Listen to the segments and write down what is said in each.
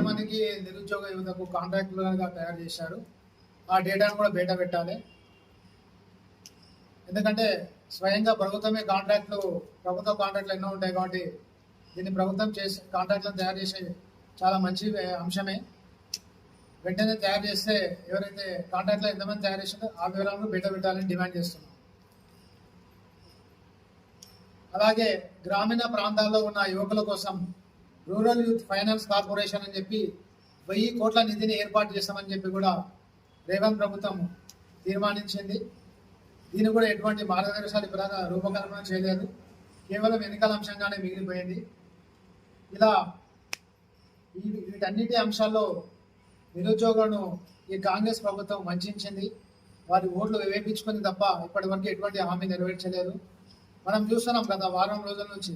ఎంతమందికి నిరుద్యోగ యువతకు కాంట్రాక్టులుగా తయారు చేశారు ఆ డేటాను కూడా బయట పెట్టాలి. ఎందుకంటే స్వయంగా ప్రభుత్వమే కాంట్రాక్ట్లు ప్రభుత్వ కాంట్రాక్ట్లు ఎన్నో ఉంటాయి కాబట్టి దీన్ని ప్రభుత్వం చేసి కాంట్రాక్ట్లను తయారు చేసే చాలా మంచి అంశమే. వెంటనే తయారు చేస్తే ఎవరైతే కాంట్రాక్ట్లో ఎంతమంది తయారు చేసిందో ఆ వివరాలను బయట పెట్టాలని డిమాండ్ చేస్తున్నాం. అలాగే గ్రామీణ ప్రాంతాల్లో ఉన్న యువకుల కోసం రూరల్ యూత్ ఫైనాన్స్ కార్పొరేషన్ అని చెప్పి వెయ్యి కోట్ల నిధిని ఏర్పాటు చేస్తామని చెప్పి కూడా రేవంత్ ప్రభుత్వం తీర్మానించింది. దీన్ని కూడా ఎటువంటి మార్గదర్శకాలు ఇప్పుడు రూపకల్పన చేయలేదు. కేవలం ఎన్నికల అంశంగానే మిగిలిపోయింది. ఇలా వీటన్నిటి అంశాల్లో నిరుద్యోగులను ఈ కాంగ్రెస్ ప్రభుత్వం వంచింది వారి ఓట్లు వేపించుకుంది తప్ప ఇప్పటి వరకు ఎటువంటి హామీ నెరవేర్చలేదు. మనం చూస్తున్నాం గత వారం రోజుల నుంచి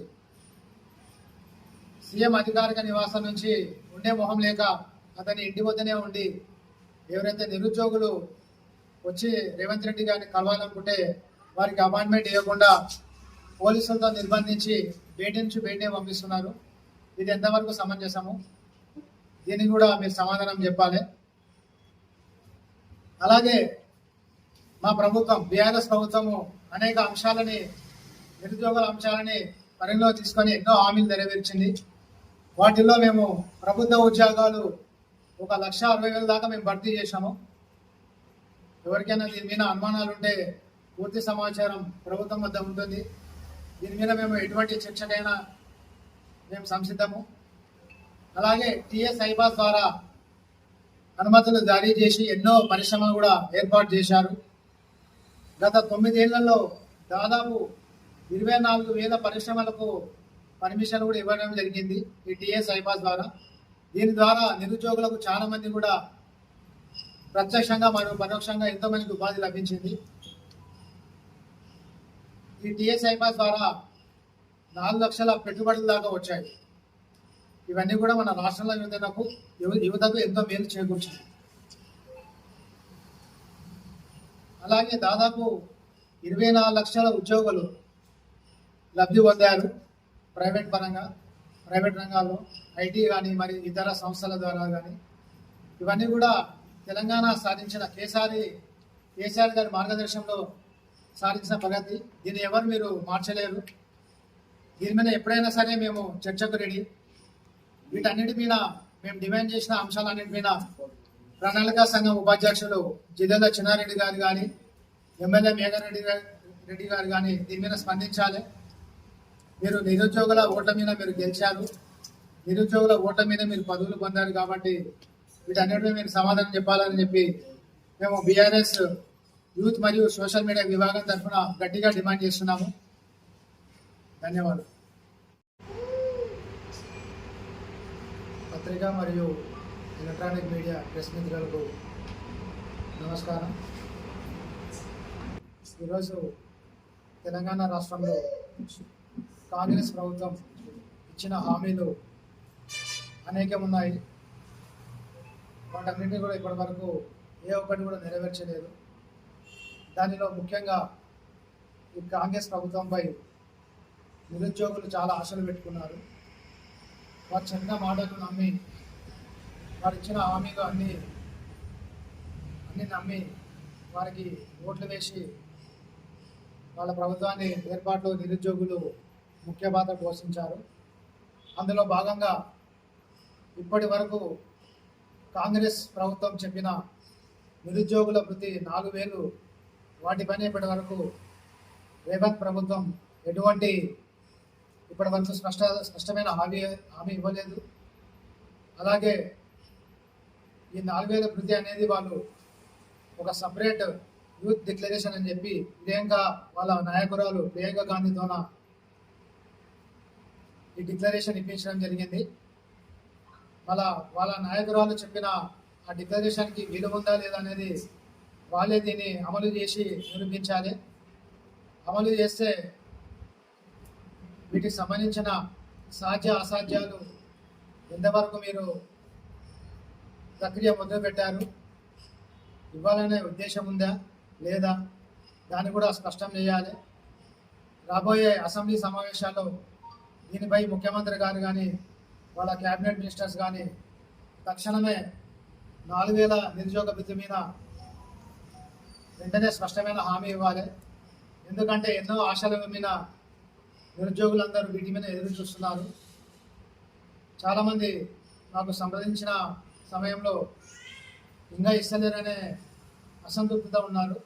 సీఎం అధికారిక నివాసం నుంచి ఉండే మొహం లేక అతని ఇంటి వద్దనే ఉండి ఎవరైతే నిరుద్యోగులు వచ్చి రేవంత్ రెడ్డి గారిని కలవాలనుకుంటే వారికి అపాయింట్మెంట్ ఇవ్వకుండా పోలీసులతో నిర్బంధించి బయట నుంచి బయటే పంపిస్తున్నారు. ఇది ఎంతవరకు సమంజసము? దీనికి కూడా మీరు సమాధానం చెప్పాలి. అలాగే మా ప్రభుత్వం బీఆర్ఎస్ ప్రభుత్వము అనేక అంశాలని నిరుద్యోగుల అంశాలని పరిగణలో తీసుకొని ఎన్నో హామీలు నెరవేర్చింది. వాటిల్లో మేము ప్రభుత్వ ఉద్యోగాలు ఒక లక్ష అరవై వేల దాకా మేము భర్తీ చేశాము. ఎవరికైనా దీని మీద అనుమానాలు ఉంటే పూర్తి సమాచారం ప్రభుత్వం వద్ద ఉంటుంది. దీని మీద మేము ఎటువంటి చర్చకైనా మేము సంసిద్ధము. అలాగే టిఎస్ ఐబాస్ ద్వారా అనుమతులు జారీ చేసి ఎన్నో పరిశ్రమలు కూడా ఏర్పాటు చేశారు. గత తొమ్మిదేళ్ళలో దాదాపు ఇరవై నాలుగు వేల పరిశ్రమలకు పర్మిషన్ కూడా ఇవ్వడం జరిగింది ఈ టీఎస్ ఐపాస్ ద్వారా. దీని ద్వారా నిరుద్యోగులకు చాలా మంది కూడా ప్రత్యక్షంగా మరియు పరోక్షంగా ఎంతో మందికి ఉపాధి లభించింది. ఈ టిఎస్ ఐపాస్ ద్వారా నాలుగు లక్షల పెట్టుబడుల దాకా వచ్చాయి. ఇవన్నీ కూడా మన రాష్ట్రంలో యువతకు యువతకు ఎంతో మేలు చేకూర్చింది అలాగే దాదాపు ఇరవై నాలుగు లక్షల ఉద్యోగులు లబ్ధి పొందారు. ప్రైవేట్ పరంగా ప్రైవేట్ రంగాల్లో ఐటీ కానీ మరి ఇతర సంస్థల ద్వారా కానీ ఇవన్నీ కూడా తెలంగాణ సాధించిన కేసీఆర్ కేసీఆర్ గారి మార్గదర్శనంలో సాధించిన ప్రగతి. దీన్ని ఎవరు మీరు మార్చలేరు. దీని మీద ఎప్పుడైనా సరే మేము చర్చకు రెడీ. వీటన్నిటి మీద మేము డిమాండ్ చేసిన అంశాలన్నిటి మీద ప్రణాళిక సంఘం ఉపాధ్యక్షులు జిల్లాల చిన్నారెడ్డి గారు కానీ ఎమ్మెల్యే మేఘారెడ్డి గారు రెడ్డి గారు కానీ దీని మీద స్పందించాలి. మీరు నిరుద్యోగుల ఓట్ల మీద మీరు గెలిచారు. నిరుద్యోగుల ఓట్ల మీద మీరు పదవులు పొందారు కాబట్టి వీటన్నిటి మీరు సమాధానం చెప్పాలని చెప్పి మేము బీఆర్ఎస్ యూత్ మరియు సోషల్ మీడియా విభాగం తరఫున గట్టిగా డిమాండ్ చేస్తున్నాము. ధన్యవాదాలు. పత్రిక మరియు ఎలక్ట్రానిక్ మీడియా ప్రెస్ మిత్రులకు నమస్కారం. ఈరోజు తెలంగాణ రాష్ట్రంలో కాంగ్రెస్ ప్రభుత్వం ఇచ్చిన హామీలు అనేకం ఉన్నాయి వాటన్నింటినీ కూడా ఇప్పటి వరకు ఏ ఒక్కటి కూడా నెరవేర్చలేదు. దానిలో ముఖ్యంగా ఈ కాంగ్రెస్ ప్రభుత్వంపై నిరుద్యోగులు చాలా ఆశలు పెట్టుకున్నారు. వారు చిన్న మాటలు నమ్మి వారు ఇచ్చిన హామీలు అన్ని అన్ని నమ్మి వారికి ఓట్లు వేసి వాళ్ళ ప్రభుత్వాన్ని ఏర్పాట్లు నిరుద్యోగులు ముఖ్య పాత్ర పోషించారు. అందులో భాగంగా ఇప్పటి వరకు కాంగ్రెస్ ప్రభుత్వం చెప్పిన నిరుద్యోగుల వృత్తి నాలుగు వేలు వాటి పని ఇప్పటి వరకు రేవంత్ ప్రభుత్వం ఎటువంటి ఇప్పటి వరకు స్పష్ట స్పష్టమైన హామీ హామీ ఇవ్వలేదు. అలాగే ఈ నాలుగు వేల వృద్ధి అనేది వాళ్ళు ఒక సపరేట్ యూత్ డిక్లరేషన్ అని చెప్పి ప్రియాంక వాళ్ళ నాయకురాలు ప్రియాంక గాంధీతోన ఈ డిక్లరేషన్ ఇప్పించడం జరిగింది. మళ్ళా వాళ్ళ నాయకురాలు చెప్పిన ఆ డిక్లరేషన్కి విలువ ఉందా లేదా అనేది వాళ్ళే దీన్ని అమలు చేసి నిరూపించాలి. అమలు చేస్తే వీటికి సంబంధించిన సాధ్య అసాధ్యాలు ఎంతవరకు మీరు ప్రక్రియ మొదలుపెట్టారు ఇవ్వాలనే ఉద్దేశం ఉందా లేదా దాన్ని కూడా స్పష్టం చేయాలి. రాబోయే అసెంబ్లీ సమావేశాల్లో దీనిపై ముఖ్యమంత్రి గారు కానీ వాళ్ళ క్యాబినెట్ మినిస్టర్స్ కానీ తక్షణమే నాలుగు వేల నిరుద్యోగ వృత్తి మీద వెంటనే స్పష్టమైన హామీ ఇవ్వాలి. ఎందుకంటే ఎన్నో ఆశల మీద నిరుద్యోగులందరూ వీటి మీద ఎదురు చూస్తున్నారు. చాలామంది నాకు సంప్రదించిన సమయంలో ఇంకా ఇస్తలేరనే అసంతృప్తితో ఉన్నారు.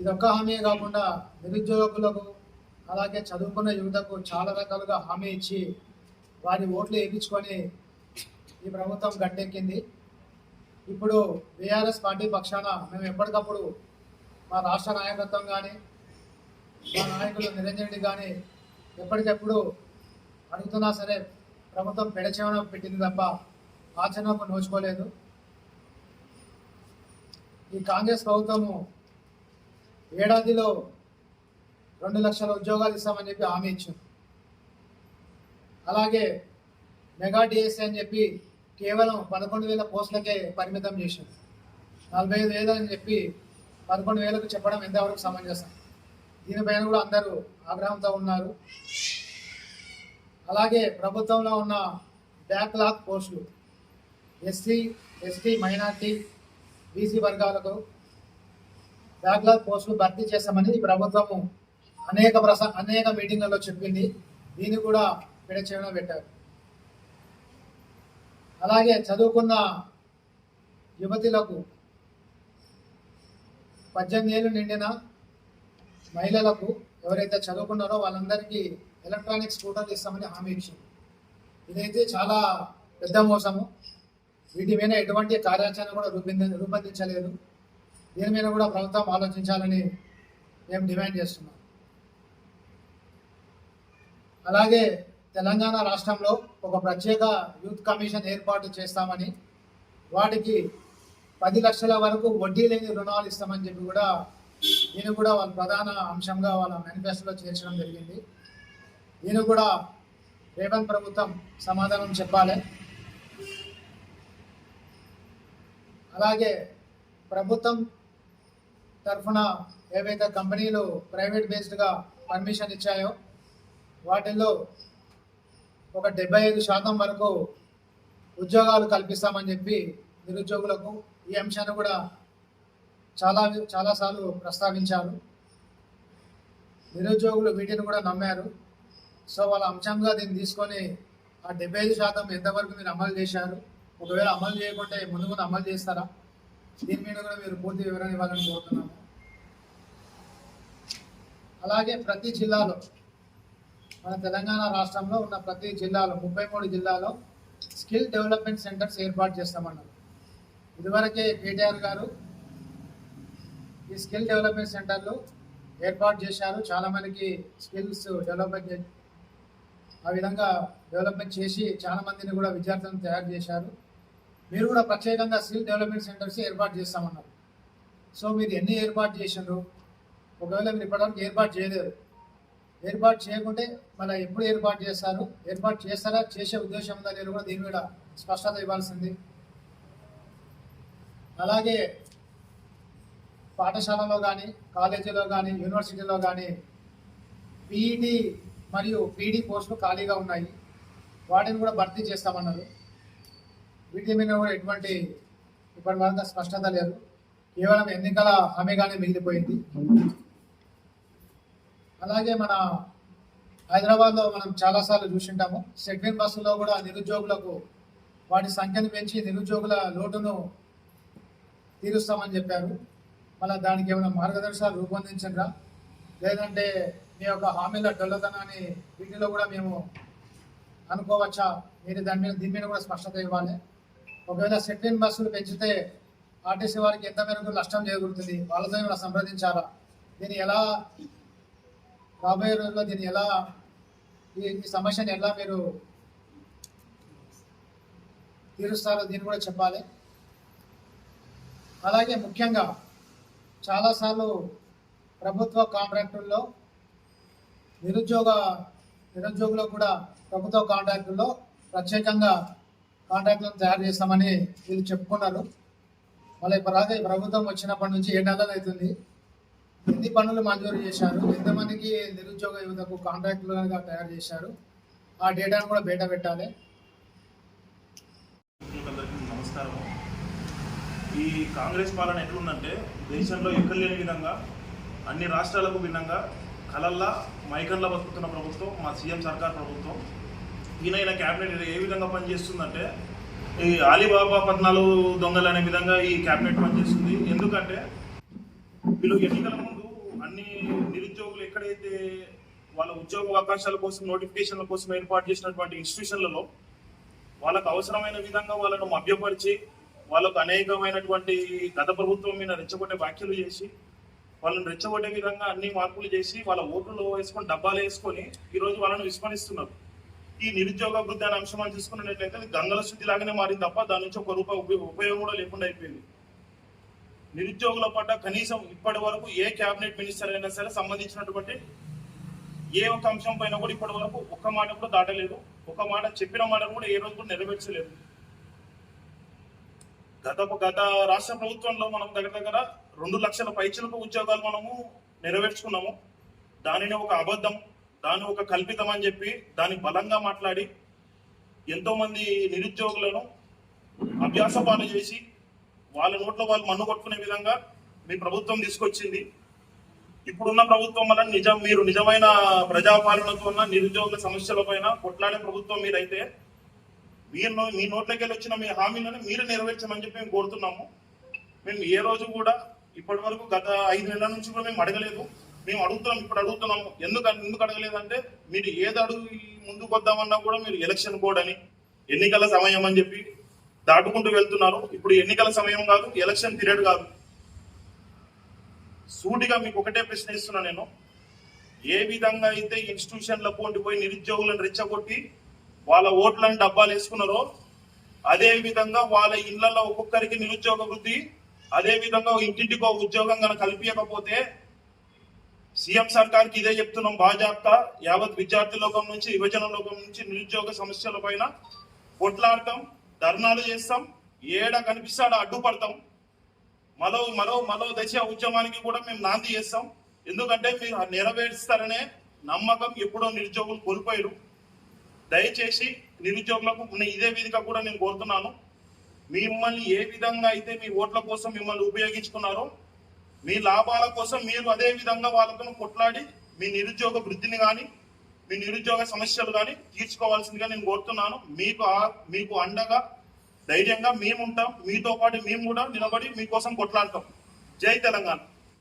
ఇదొక్క హామీ కాకుండా నిరుద్యోగులకు అలాగే చదువుకున్న యువతకు చాలా రకాలుగా హామీ ఇచ్చి వారి ఓట్లు వేయించుకొని ఈ ప్రభుత్వం గట్టెక్కింది. ఇప్పుడు బీఆర్ఎస్ పార్టీ పక్షాన మేము ఎప్పటికప్పుడు మా రాష్ట్ర నాయకత్వం కానీ మా నాయకులు నిరంజన్ రెడ్డి కానీ ఎప్పటికెప్పుడు అడుగుతున్నా సరే ప్రభుత్వం పెడచేవన పెట్టింది తప్ప ఆచరణకు నోచుకోలేదు. ఈ కాంగ్రెస్ ప్రభుత్వము ఏడాదిలో రెండు లక్షల ఉద్యోగాలు ఇస్తామని చెప్పి హామీ ఇచ్చింది అలాగే మెగా డిఎస్సీ అని చెప్పి కేవలం పదకొండు వేల పోస్టులకే పరిమితం చేసింది నలభై ఐదు వేలు అని చెప్పి పదకొండు వేలకు చెప్పడం ఎంతవరకు సమంజసం? దీనిపైన కూడా అందరూ ఆగ్రహంతో ఉన్నారు. అలాగే ప్రభుత్వంలో ఉన్న బ్యాక్లాగ్ పోస్టులు ఎస్సీ ఎస్టీ మైనార్టీ బీసీ వర్గాలకు బ్యాక్లాగ్ పోస్టులు భర్తీ చేస్తామని ప్రభుత్వము అనేక ప్రస అనేక మీటింగ్లలో చెప్పింది. దీన్ని కూడా విడచేయడం పెట్టారు. అలాగే చదువుకున్న యువతులకు పద్దెనిమిది ఏళ్ళు నిండిన మహిళలకు ఎవరైతే చదువుకున్నారో వాళ్ళందరికీ ఎలక్ట్రానిక్ స్కూటర్లు ఇస్తామని హామీ ఇచ్చింది ఇదైతే చాలా పెద్ద మోసము. వీటి మీద ఎటువంటి కార్యాచరణ కూడా రూపొంది రూపొందించలేదు. దీని మీద కూడా ప్రభుత్వం ఆలోచించాలని మేము డిమాండ్ చేస్తున్నాం. అలాగే తెలంగాణ రాష్ట్రంలో ఒక ప్రత్యేక యూత్ కమిషన్ ఏర్పాటు చేస్తామని వాటికి పది లక్షల వరకు వడ్డీ లేని రుణాలు ఇస్తామని చెప్పి కూడా దీన్ని కూడా వాళ్ళ ప్రధాన అంశంగా వాళ్ళ మేనిఫెస్టోలో చేర్చడం జరిగింది. దీన్ని కూడా రేవంత్ ప్రభుత్వం సమాధానం చెప్పాలి. అలాగే ప్రభుత్వం తరఫున ఏవైతే కంపెనీలు ప్రైవేట్ బేస్డ్గా పర్మిషన్ ఇచ్చాయో వాటిల్లో ఒక డెబ్బై ఐదు శాతం వరకు ఉద్యోగాలు కల్పిస్తామని చెప్పి నిరుద్యోగులకు ఈ అంశాన్ని కూడా చాలా చాలాసార్లు ప్రస్తావించారు. నిరుద్యోగులు వీటిని కూడా నమ్మారు. సో వాళ్ళ అంశంగా దీన్ని తీసుకొని ఆ డెబ్బై ఐదు శాతం ఎంతవరకు మీరు అమలు చేశారు? ఒకవేళ అమలు చేయకుంటే ముందు ముందు అమలు చేస్తారా? దీని మీద కూడా మీరు పూర్తి వివరణ ఇవ్వాలని కోరుతున్నాము. అలాగే ప్రతి జిల్లాలో మన తెలంగాణ రాష్ట్రంలో ఉన్న ప్రతి జిల్లాలో ముప్పై మూడు జిల్లాలో స్కిల్ డెవలప్మెంట్ సెంటర్స్ ఏర్పాటు చేస్తామన్నారు. ఇదివరకే కేటీఆర్ గారు ఈ స్కిల్ డెవలప్మెంట్ సెంటర్లు ఏర్పాటు చేశారు. చాలామందికి స్కిల్స్ డెవలప్మెంట్ ఆ విధంగా డెవలప్మెంట్ చేసి చాలా మందిని కూడా విద్యార్థులను తయారు చేశారు. మీరు కూడా ప్రత్యేకంగా స్కిల్ డెవలప్మెంట్ సెంటర్స్ ఏర్పాటు చేస్తామన్నారు. సో మీరు ఎన్ని ఏర్పాటు చేసిండ్రు? ఒకవేళ మీరు ఇప్పటివరకు ఏర్పాటు చేయలేరు ఏర్పాటు చేయకుంటే మన ఎప్పుడు ఏర్పాటు చేస్తారు? ఏర్పాటు చేస్తారా? చేసే ఉద్దేశం ఉందా? లేదు కూడా దీని మీద స్పష్టత ఇవ్వాల్సింది. అలాగే పాఠశాలలో కానీ కాలేజీలో కానీ యూనివర్సిటీలో కానీ పీఈటీ మరియు పీడీ పోస్టులు ఖాళీగా ఉన్నాయి. వాటిని కూడా భర్తీ చేస్తామన్నారు. వీటి మీద కూడా ఎటువంటి ఇప్పటి వరకు స్పష్టత లేదు. కేవలం ఎన్నికల హామీగానే మిగిలిపోయింది. అలాగే మన హైదరాబాద్లో మనం చాలాసార్లు చూసింటాము. సెగ్మెంట్ బస్సులో కూడా నిరుద్యోగులకు వాటి సంఖ్యను పెంచి నిరుద్యోగుల లోటును తీరుస్తామని చెప్పారు. మళ్ళీ దానికి ఏమైనా మార్గదర్శకాలు రూపొందించరా లేదంటే మీ యొక్క హామీల డొల్లదనాన్ని వీటిలో కూడా మేము అనుకోవచ్చా? మీరు దాని మీద దీని మీద కూడా స్పష్టత ఇవ్వాలి. ఒకవేళ సెట్లిన్ బస్సులు పెంచితే ఆర్టీసీ వారికి ఎంత మేరకు నష్టం చేకూరుతుంది? వాళ్ళతో ఏమైనా సంప్రదించాలా? దీన్ని ఎలా రాబోయే రోజుల్లో దీన్ని ఎలా ఈ సమస్యను ఎలా మీరు తీరుస్తారో దీన్ని కూడా చెప్పాలి. అలాగే ముఖ్యంగా చాలాసార్లు ప్రభుత్వ కాంట్రాక్టుల్లో నిరుద్యోగ నిరుద్యోగులకు కూడా ప్రభుత్వ కాంట్రాక్టుల్లో ప్రత్యేకంగా కాంట్రాక్టులను తయారు చేస్తామని వీళ్ళు చెప్పుకున్నారు. మళ్ళీ ఇప్పటిదాకా ప్రభుత్వం వచ్చినప్పటి నుంచి ఏడు నెలలు అవుతుంది. ఎన్ని పనులు మంజూరు చేశారు. ఎంతమందికి నిరుద్యోగ యువతకు కాంట్రాక్టులుగా తయారు చేశారు. ఆ డేటాను కూడా బయట పెట్టాలి. నమస్కారం. ఈ కాంగ్రెస్ పాలన ఎట్లుందంటే దేశంలో ఎక్కడ లేని విధంగా అన్ని రాష్ట్రాలకు భిన్నంగా కలల్లా మైకల్లా బతుకుతున్న ప్రభుత్వం మా సీఎం సర్కార్ ప్రభుత్వం. ఈయన ఈయన క్యాబినెట్ ఏ విధంగా పనిచేస్తుందంటే ఈ అలీబాబా పద్నాలుగు దొంగలు అనే విధంగా ఈ క్యాబినెట్ పనిచేస్తుంది. ఎందుకంటే వీళ్ళు ఎన్నికల ముందు అన్ని నిరుద్యోగులు ఎక్కడైతే వాళ్ళ ఉద్యోగ అవకాశాల కోసం నోటిఫికేషన్ల కోసం ఏర్పాటు చేసినటువంటి ఇన్స్టిట్యూషన్లలో వాళ్ళకు అవసరమైన విధంగా వాళ్ళను మభ్యపరిచి వాళ్ళకు అనేకమైనటువంటి గత ప్రభుత్వం మీద రెచ్చగొట్టే వ్యాఖ్యలు చేసి వాళ్ళని రెచ్చగొట్టే విధంగా అన్ని మార్పులు చేసి వాళ్ళ ఓట్లు వేసుకొని డబ్బాలు వేసుకొని ఈరోజు వాళ్ళను విస్మరిస్తున్నారు. ఈ నిరుద్యోగ వృద్ధి అనే అంశం మనం చూసుకున్నట్లయితే గంగల శుద్ధి లాగానే మారింది తప్ప దాని నుంచి ఒక రూపాయి ఉపయోగం ఉపయోగం కూడా లేకుండా అయిపోయింది. నిరుద్యోగుల పట్ల కనీసం ఇప్పటి వరకు ఏ కేబినెట్ మినిస్టర్ అయినా సరే సంబంధించినటువంటి ఏ ఒక్క అంశం పైన కూడా ఇప్పటి వరకు ఒక్క మాట కూడా దాటలేదు. ఒక మాట చెప్పిన మాటను కూడా ఏ రోజు కూడా నెరవేర్చలేదు. గత గత రాష్ట్ర ప్రభుత్వంలో మనం దగ్గర దగ్గర రెండు లక్షల పైచలకు ఉద్యోగాలు మనము నెరవేర్చుకున్నాము. దానిని ఒక అబద్ధం దాన్ని ఒక కల్పితం అని చెప్పి దాన్ని బలంగా మాట్లాడి ఎంతో మంది నిరుద్యోగులను అభ్యాస పాలు చేసి వాళ్ళ నోట్లో వాళ్ళు మన్ను కొట్టుకునే విధంగా మీ ప్రభుత్వం తీసుకొచ్చింది. ఇప్పుడున్న ప్రభుత్వం వల్ల నిజం మీరు నిజమైన ప్రజాపాలనతో ఉన్న నిరుద్యోగుల సమస్యల పైన కొట్లాడే ప్రభుత్వం మీరైతే మీరు మీ నోట్లోకి వెళ్ళి వచ్చిన మీ హామీలను మీరు నెరవేర్చమని చెప్పి మేము కోరుతున్నాము. మేము ఏ రోజు కూడా ఇప్పటి వరకు గత ఐదు నెలల నుంచి కూడా మేము అడగలేదు. మేము అడుగుతున్నాం ఇప్పుడు అడుగుతున్నాము. ఎందుకు ఎందుకు అడగలేదంటే మీరు ఏది అడుగు ముందుకు వద్దామన్నా కూడా మీరు ఎలక్షన్ బోర్డ్ అని ఎన్నికల సమయం అని చెప్పి దాటుకుంటూ వెళ్తున్నారు. ఇప్పుడు ఎన్నికల సమయం కాదు ఎలక్షన్ పీరియడ్ కాదు. సూటిగా మీకు ఒకటే ప్రశ్న ఇస్తున్నా నేను. ఏ విధంగా అయితే ఇన్స్టిట్యూషన్ల పోటీ పోయి నిరుద్యోగులను రెచ్చగొట్టి వాళ్ళ ఓట్లను డబ్బాలు వేసుకున్నారో అదే విధంగా వాళ్ళ ఇళ్ళలో ఒక్కొక్కరికి నిరుద్యోగ వృద్ధి అదే విధంగా ఇంటింటికి ఒక ఉద్యోగం కనుక కల్పించకపోతే సీఎం సర్కార్కి ఇదే చెప్తున్నాం బాజాప్తా యావత్ విద్యార్థి లోకం నుంచి యువజన లోకం నుంచి నిరుద్యోగ సమస్యల పైన కొట్లాడటం ధర్నాలు చేస్తాం ఏడ కనిపిస్తాడ అడ్డుపడతాం. మరో మరో మరో దశ ఉద్యమానికి కూడా మేము నాంది చేస్తాం. ఎందుకంటే మీరు నెరవేరుస్తారనే నమ్మకం ఎప్పుడో నిరుద్యోగులు కోల్పోయారు. దయచేసి నిరుద్యోగులకు నేను ఇదే వేదిక కూడా నేను కోరుతున్నాను. మిమ్మల్ని ఏ విధంగా అయితే మీ ఓట్ల కోసం మిమ్మల్ని ఉపయోగించుకున్నారో మీ లాభాల కోసం మీరు అదే విధంగా వాళ్ళతో కొట్లాడి మీ నిరుద్యోగ వృద్ధిని కానీ మీ నిరుద్యోగ సమస్యలు కానీ తీర్చుకోవాల్సిందిగా నేను కోరుతున్నాను. మీకు మీకు అండగా ధైర్యంగా మేము ఉంటాం మీతో పాటు మేము కూడా నిలబడి మీకోసం కొట్లాడతాం. జై తెలంగాణ.